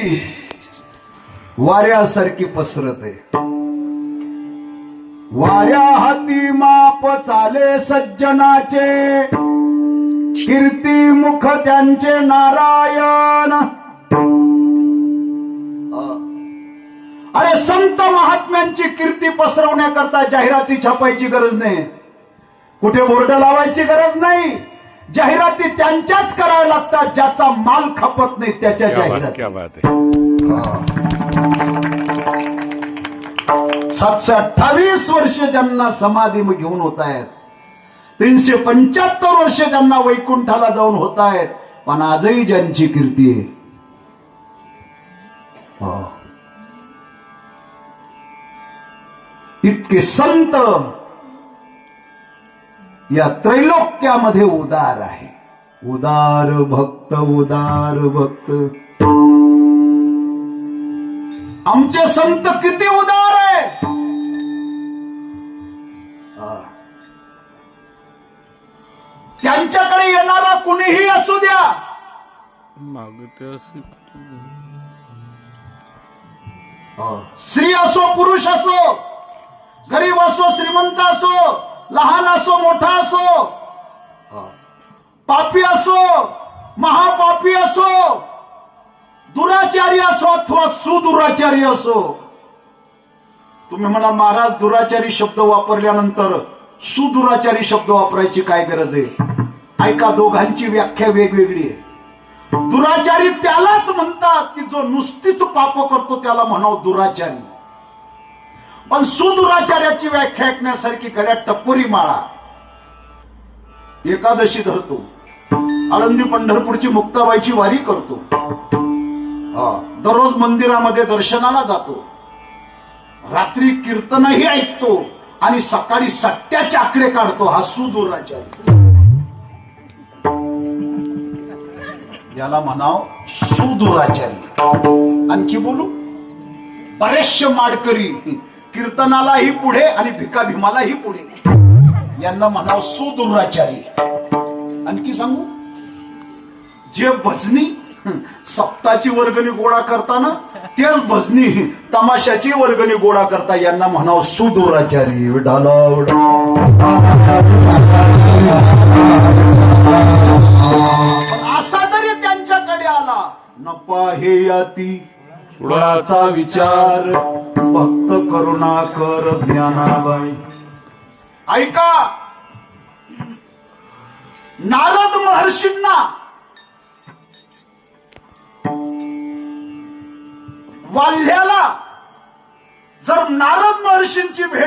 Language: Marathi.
कीर्ती वाऱ्यासारखी पसरत आहे. वाऱ्या हाती माप चाले सज्जनाचे कीर्ती मुख त्यांचे नारायण. अरे संत महात्म्यांची कीर्ती पसरवण्याकरता जाहिराती छापायची गरज नाही. कुठे बोर्ड लावायची गरज नाही. जाहिराती त्यांच्याच कराव्या लागतात ज्याचा माल खपत नाही त्याच्या जाहिराती. क्या बात सातशे अठ्ठावीस वर्ष ज्यांना समाधी घेऊन होत आहेत तीनशे पंच्याहत्तर वर्ष ज्यांना वैकुंठाला जाऊन होत आहेत पण आजही ज्यांची कीर्ती आहे. हा. इतके संत या त्रैलोक्यामध्ये उदार आहे. उदार भक्त उदार भक्त. आमचे संत किती उदार आहे. त्यांच्याकडे येणारा कुणीही असू द्या. स्त्री असो पुरुष असो गरीब असो श्रीमंत लहान असो मोठा असो पापी असो महापापी असो दुराचारी असो अथवा सुदुराचारी असो. तुम्ही म्हणा महाराज दुराचारी शब्द वापरल्यानंतर सुदुराचारी शब्द वापरायची काय गरज आहे? ऐका दोघांची व्याख्या वेगवेगळी आहे. दुराचारी त्यालाच म्हणतात की जो नुसतीच पाप करतो त्याला म्हणावं दुराचारी. पण सुदुराचार्याची व्याख्या ऐकण्यासारखी गड्या टपोरी माळा. एकादशी धरतो. आळंदी पंढरपूरची मुक्ताबाईची वारी करतो. दररोज मंदिरामध्ये दर्शनाला जातो. रात्री कीर्तनही ऐकतो आणि सकाळी सट्ट्याचे आकडे काढतो हा सुदुराचारी याला म्हणाव सुदुराचारी आणखी बोलू? बरेचशे माडकरी. कीर्तनालाही पुढे आणि भिका भीमालाही पुढे. यांना म्हणाव सुदुराचारी आणखी सांगू? जे भजनी सप्ताची वर्गणी गोळा करताना तेच भजनी तमाशाची वर्गणी गोळा करता यांना म्हणाव सुदुराचारी विठाला असा जरी त्यांच्याकडे आला नपा हे याती कुळाचा विचार. भक्त करुणाकर ज्ञानाबाई. ऐका. नारद महर्षींना वाल्ह्याला जर नारद महर्षींची भेट